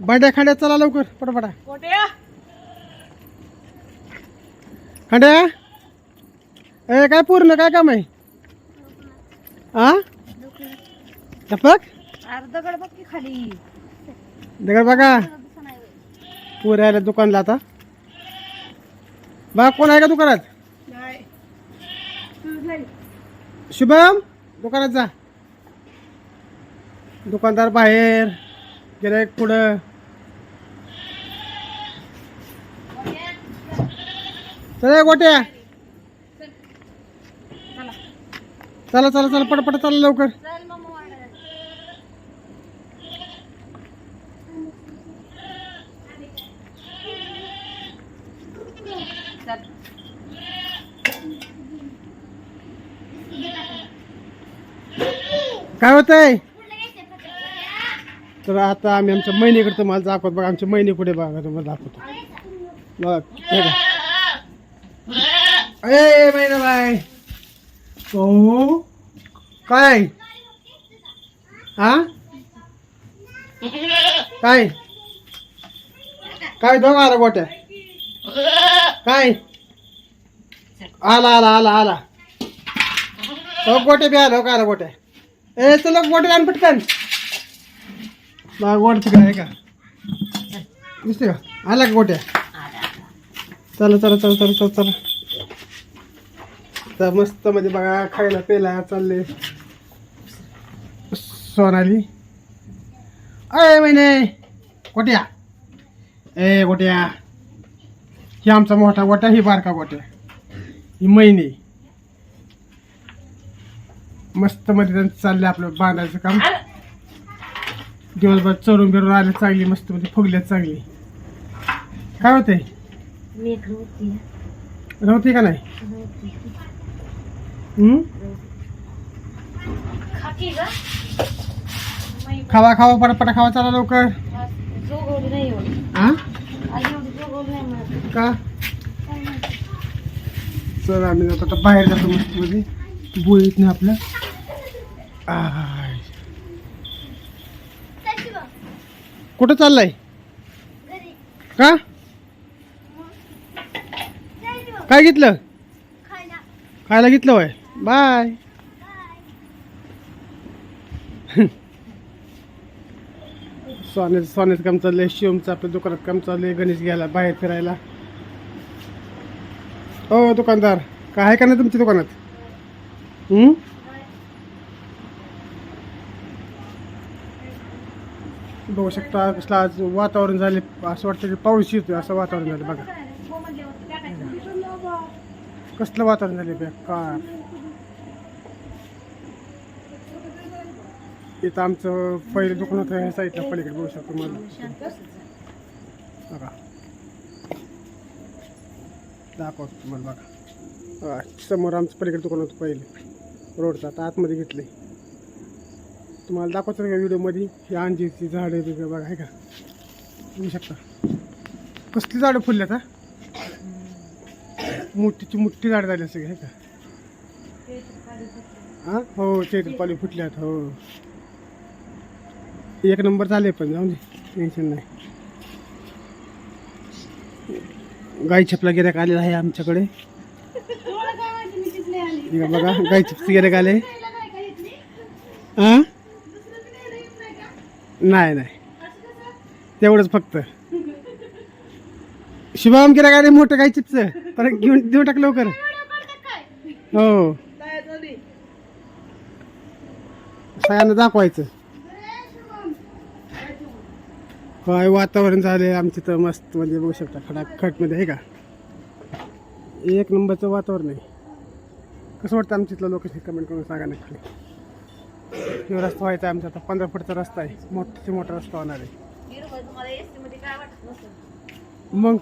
बंड्या खांड्या चला लवकर पटापटा. खांड्या. ए काय पूर्ण काय काम आहे? आ? टपक. अर्ध गड बघ की खाली. दगड बघा. पूर यायला दुकानला आता. बघा कोण आहे का दुकानात? शुभम दुकानात जा. दुकानदार बाहेर. गिरायक पुढं. चला गोट्या चला चला चला पटपट चला लवकर. काय होतंय? तर आता आम्ही आमच्या महिनीकडे तुम्हाला दाखवत. बघा आमच्या महिने पुढे बघा तुम्हाला दाखवतो. बघा ए महिना बाय हो काय? हा काय? काय दोघ आला गोट्या? काय? आला आला आला आला. हो गोटे बी आलो का आला गोट्या. ए चला गोटे आण पटकन. बघा गोट तिकडे आहे का? दिसते का? आला का गोट्या? चला चला चला चला चला चला. तर मस्त मध्ये बघा खायला पेला चालले. सोनाली. अय महिने गोट्या. ए गोट्या. ही आमचा मोठा गोट्या ही बारका गोट्या. ही महिने. मस्त मध्ये त्यांचं चाललंय आपलं बांधायचं काम. दिवसभर चरून बिरून आले चांगली मस्त मध्ये फुगल्यात चांगली. काय होते मेघ होती राहते. का नाही? हम्म? खाकी ग खावा खावा पटापटा खावा चला लवकर. जोगवली नाही एवढी. हा आई एवढी जोगवली नाही मला का? चल आम्ही जातो आता बाहेर जातो मस्त मध्ये बोळीत नाही आपल्या आय. कुठं चाललाय? का? काय घेतलं? खायला घेतलं होय. बाय. सोन्याचं सोन्याचं काम चाललंय. शिवमचं आपल्या दुकानात काम चाललंय. गणेश घ्यायला बाहेर फिरायला. हो दुकानदार. काय आहे का नाही तुमच्या दुकानात? बघू शकता कसलं आज वातावरण झाले असं वाटतं की पाऊस येतोय असं वातावरण झालं बघा. कसलं वातावरण झाले बेकार. इथं आमचं पहिलं दुकान होतं ह्या साईडला पलीकडे बघू शकतो मला बघा. दाखवतो तुम्हाला बघा. बघा, समोर आमचं पलीकडे दुकान होतं पहिले. रोडचं आता आतमध्ये घेतले तुम्हाला दाखवतो का व्हिडिओमध्ये. ही अंजीरची झाडं वगैरे बघा आहे का? बघू शकता. कसली झाडं फुलल्यात हा? मोठीची मोठी झाडं झाली सगळी आहे का? हां? हो चैत्रपाली फुटल्यात हो. एक नंबर झाले पण जाऊ दे टेन्शन नाही. गाई छपला गिऱ्हाईक आलेला आहे आमच्याकडे. बघा गाई चिप्स गिऱ्हाईक आले. हां? नाही नाही. तेवढंच फक्त. शुभम गिऱ्हाईक आले मोठं काय चिप्स? परत घेऊन देऊ टाक लवकर. हो. सगळ्यांना दाखवायचं. काय वातावरण झाले आमच्या तर मस्त म्हणजे बघू शकता खडाखटमध्ये आहे का? एक नंबरचं वातावरण आहे. कसं वाटतं आमच्या इथलं लोकेशन? कमेंट करून सांगा नक्की तो रस्ता व्हायचा आहे आमचा. आता पंधरा फूटचा रस्ता आहे. मोठा मोठा रस्ता होणार आहे. मग